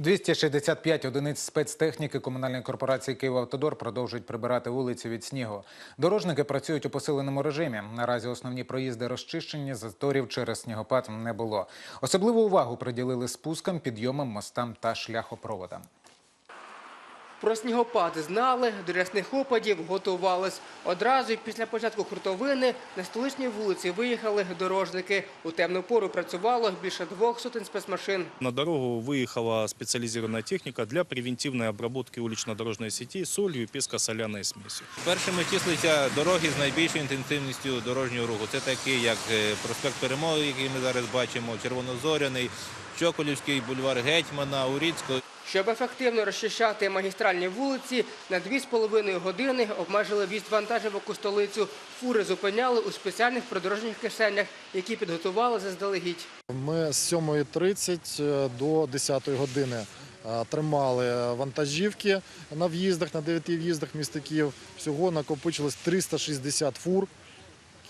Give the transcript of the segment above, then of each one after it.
265 одиниць спецтехніки комунальної корпорації «Київавтодор» продовжують прибирати вулиці від снігу. Дорожники працюють у посиленому режимі. Наразі основні проїзди розчищені, заторів через снігопад не було. Особливу увагу приділили спускам, підйомам, мостам та шляхопроводам. Про снігопад знали, до рясних опадів готувались. Одразу після початку хуртовини на столичній вулиці виїхали дорожники. У темну пору працювало більше двох сотень спецмашин. На дорогу выехала специализированная техника для превентивной обработки улично-дорожной сети солью и песко-соляной смесью. Першими числиться дороги з найбільшою інтенсивністю дорожнього руху. Це такі, як е, проспект Перемоги, який ми зараз бачимо, Червонозоряний, Чоколівський, бульвар Гетьмана, Уріцького. Щоб ефективно розчищати магістральні вулиці, на дві з половиною години обмежили в'їзд вантажівок у столицю. Фури зупиняли у спеціальних придорожніх кишенях, які підготували заздалегідь. Ми з 7.30 до 10 години е, тримали вантажівки на в'їздах, на 9 в'їздах містиків. Всього накопичилось 360 фур.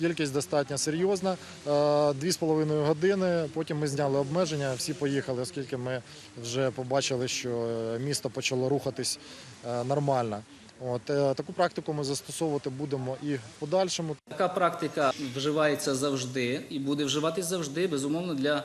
Кількість достатньо серйозна. Е, Дві з половиною години. Потім ми зняли обмеження. Всі поїхали, оскільки ми вже побачили, що е, місто почало рухатись е, нормально. От таку практику ми застосовувати будемо і в подальшому. Така практика вживається завжди і буде вживатись завжди, безумовно, для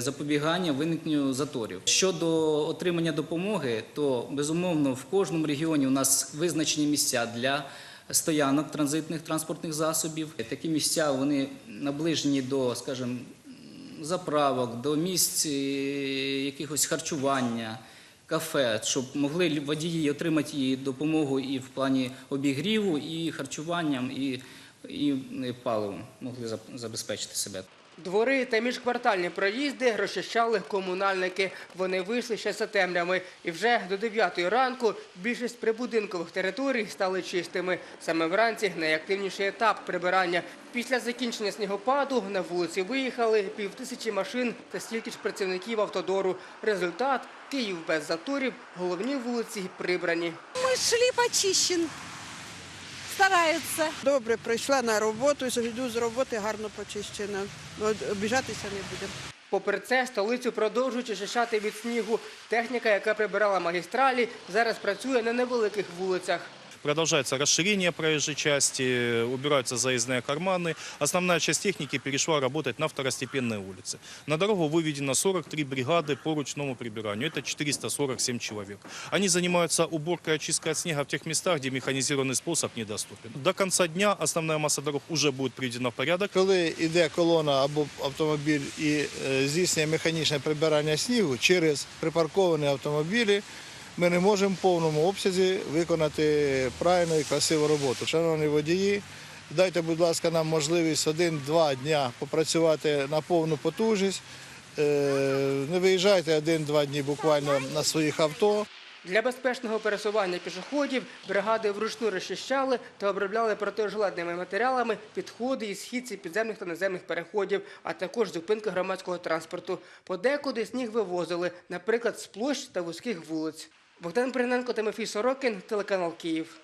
запобігання виникненню заторів. Щодо отримання допомоги, то безумовно в кожному регіоні у нас визначені місця для стоянок транзитних транспортних засобів. Такі місця вони наближені до, скажімо, заправок, до місць е, якихось харчування. Кафе, щоб могли водії отримати її допомогу і в плані обігріву, і харчуванням, і, і паливом могли забезпечити себе. Двори та міжквартальні проїзди розчищали комунальники. Вони вийшли ще за темрями. І вже до 9 ранку більшість прибудинкових територій стали чистими. Саме вранці найактивніший етап прибирання. Після закінчення снігопаду на вулиці виїхали півтисячі машин та стільки ж працівників автодору. Результат – Київ без заторів, головні вулиці прибрані. Мы шли почищен. Стараються. Добре, прийшла на роботу, йду з роботи гарно почищена. Обіжатися не будемо. Попри це, столицю продовжують очищати від снігу. Техніка, яка прибирала магістралі, зараз працює на невеликих вулицях. Продолжается расширение проезжей части, убираются заездные карманы. Основная часть техники перешла работать на второстепенные улицы. На дорогу выведено 43 бригады по ручному прибиранию. Это 447 человек. Они занимаются уборкой и очисткой от снега в тех местах, где механизированный способ недоступен. До конца дня основная масса дорог уже будет приведена в порядок. Коли йде колона або автомобіль і е, здійснює механічне прибирання снігу через припарковані автомобілі, Ми не можемо в повному обсязі виконати правильну і красиву роботу. Шановні водії, дайте, будь ласка, нам можливість один-два дня попрацювати на повну потужність. Е, Не виїжджайте один-два дні буквально на своїх авто. Для безпечного пересування пішоходів бригади вручну розчищали та обробляли протижилетними матеріалами підходи і східці підземних та наземних переходів, а також зупинки громадського транспорту. Подекуди сніг вивозили, наприклад, з площ та вузьких вулиць. Богдан Бриненко, Тимофій Сорокін, телеканал Київ.